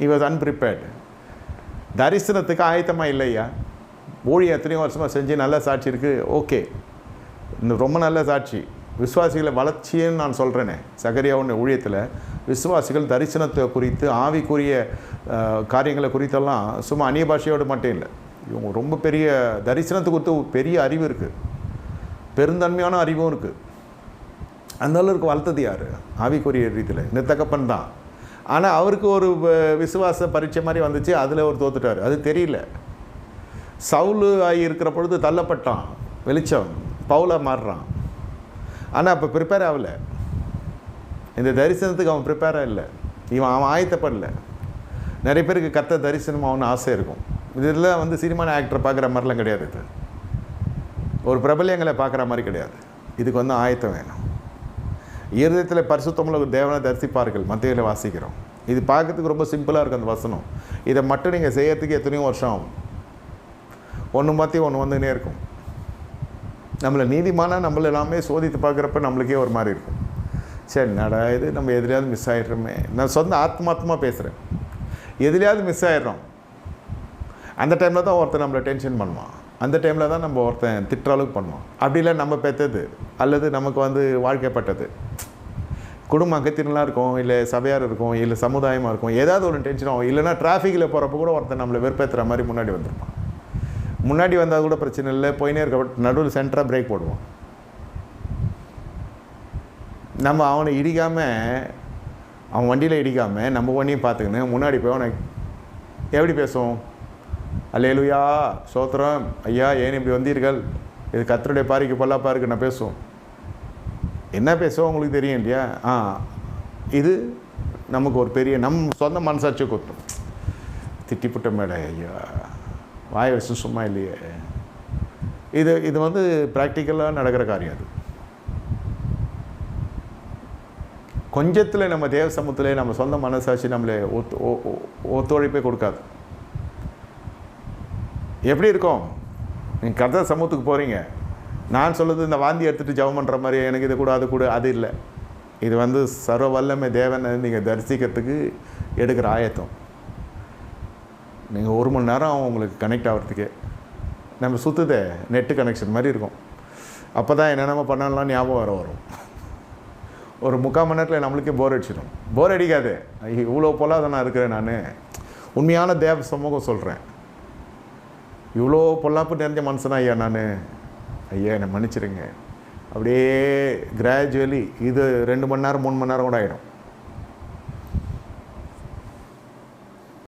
He was அன்பிரிப்பேர்டு தரிசனத்துக்கு ஆயத்தமாக இல்லையா? ஊழியம் எத்தனையோ வருஷமாக செஞ்சு நல்ல சாட்சி இருக்குது ஓகே. இன்னும் ரொம்ப நல்ல சாட்சி. விசுவாசிகளை வளர்ச்சின்னு நான் சொல்கிறேனே சகரியாவுடைய ஊழியத்தில் விசுவாசிகள் தரிசனத்தை குறித்து ஆவிக்குரிய காரியங்களை குறித்தெல்லாம் சும்மா அந்நிய பாஷையோடு மட்டும் இல்லை. இவங்க ரொம்ப பெரிய தரிசனத்தை குறித்து பெரிய அறிவு இருக்குது பெருந்தன்மையான அறிவும் இருக்குது அந்த அளவுக்கு வளர்த்தது யார்? ஆவிக்குரிய ரீதியில். இந்த தகப்பன் தான். ஆனால் அவருக்கு ஒரு விசுவாச பரீட்சை மாதிரி வந்துச்சு அதில் அவர் தோத்துட்டார். அது தெரியல. சவுலு ஆகி இருக்கிற பொழுது தள்ளப்பட்டான். வெளிச்சம். பவுலாக மாறுறான். ஆனால் அப்போ ப்ரிப்பேர் ஆகல. இந்த தரிசனத்துக்கு அவன் ப்ரிப்பேராக இல்லை. இவன் அவன் ஆயத்தப்படல. நிறைய பேருக்கு கத்த தரிசனம் அவனு ஆசை இருக்கும். இதில் வந்து சினிமான ஆக்டர் பார்க்குற மாதிரிலாம் கிடையாது இது. ஒரு பிரபலியங்களை பார்க்குற மாதிரி கிடையாது. இதுக்கு வந்து ஆயத்தம் வேணும். இருதயத்தில் பரிசுத்தமுள்ள தேவனை தரிசிப்பார்கள். மத்தியில் வாசிக்கிறோம். இது பார்க்கறதுக்கு ரொம்ப சிம்பிளாக இருக்கும் அந்த வசனம். இதை மட்டும் நீங்கள் செய்யறதுக்கு எத்தனையோ வருஷம் ஆகும். ஒன்று மாற்றி ஒன்று வந்துக்கினே இருக்கும். நம்மளை நீதிமான நம்மள எல்லாமே சோதித்து பார்க்குறப்ப நம்மளுக்கே ஒரு மாதிரி இருக்கும். சரி நடா இது? நம்ம எதுலையாவது மிஸ் ஆகிடுறோமே நான் சொந்த ஆத்மாத்மா பேசுகிறேன் எதுலையாவது மிஸ் ஆகிடுறோம் அந்த டைமில் தான் ஒருத்தன் நம்மளை டென்ஷன் பண்ணுவான். அந்த டைமில் தான் நம்ம ஒருத்தன் திட்டுற அளவுக்கு பண்ணுவான். அப்படி இல்லை நம்ம பெற்றது அல்லது நமக்கு வந்து வாழ்க்கைப்பட்டது. குடும்ப அங்கத்தினலாம் இருக்கும் இல்லை சபையார் இருக்கும் இல்லை சமுதாயமாக இருக்கும் ஏதாவது ஒரு டென்ஷன் ஆகும் இல்லைனா டிராஃபிக்கில் போகிறப்ப கூட ஒருத்தர் நம்மளை வெறுப்பேற்றுற மாதிரி முன்னாடி வந்திருப்பான். முன்னாடி வந்தால் கூட பிரச்சனை இல்லை போயினே இருக்க நடுவில் சென்டராக பிரேக் போடுவோம் நம்ம அவனை இடிக்காமல் அவன் வண்டியில் இடிக்காமல் நம்ம வண்டியும் பார்த்துக்கின்னு முன்னாடி போய் அவனை எப்படி பேசுவோம்? அல்லேலுயா சோத்திரம் ஐயா ஏன் இப்படி வந்தீர்கள்? இது கத்தருடைய பாரிக்கு பொல்லாப்பா இருக்கு நான் பேசுவோம். என்ன பேசுவோம் உங்களுக்கு தெரியும் இல்லையா? ஆ இது நமக்கு ஒரு பெரிய நம் சொந்த மனசாட்சியை குத்தும் திட்டிப்புட்ட மேடை ஐயா வாய வச்சு சும்மா இல்லையே. இது இது வந்து ப்ராக்டிக்கலாக நடக்கிற காரியம் அது. கொஞ்சத்தில் நம்ம தேவ சமூகத்தில் நம்ம சொந்த மனசாட்சி நம்மளை ஒத்து ஒ- ஒத்துழைப்பே கொடுக்காது. எப்படி இருக்கும்? நீங்கள் கர்த்தர் சமூகத்துக்கு போகிறீங்க நான் சொல்லுது இந்த வாந்தி எடுத்துகிட்டு ஜவம் பண்ணுற மாதிரி எனக்கு இது கூட அது கூட அது இல்லை. இது வந்து சர்வ வல்லமை தேவனை நீங்கள் தரிசிக்கிறதுக்கு எடுக்கிற ஆயத்தம். நீங்கள் ஒரு மணி நேரம் உங்களுக்கு கனெக்ட் ஆகிறதுக்கே. நம்ம சுற்றுதே நெட்டு கனெக்ஷன் மாதிரி இருக்கும். அப்போ தான் என்னென்ன பண்ணலாம் ஞாபகம் வர வரும். ஒரு முக்கால் மணி நேரத்தில் நம்மளுக்கே போர் அடிச்சிடும் போர் அடிக்காது. ஐயோ, இவ்வளோ பொல்லாத நான் இருக்கிறேன் நான். உண்மையான தேவ சமூகம் சொல்கிறேன் இவ்வளோ பொல்லாப்பு நிறைஞ்ச மனுஷனா ஐயா நான்? ஐயா என்னை மன்னிச்சிருங்க. அப்படியே கிராஜுவலி இது ரெண்டு மணி நேரம் மூணு மணி நேரம் கூட ஆகிடும்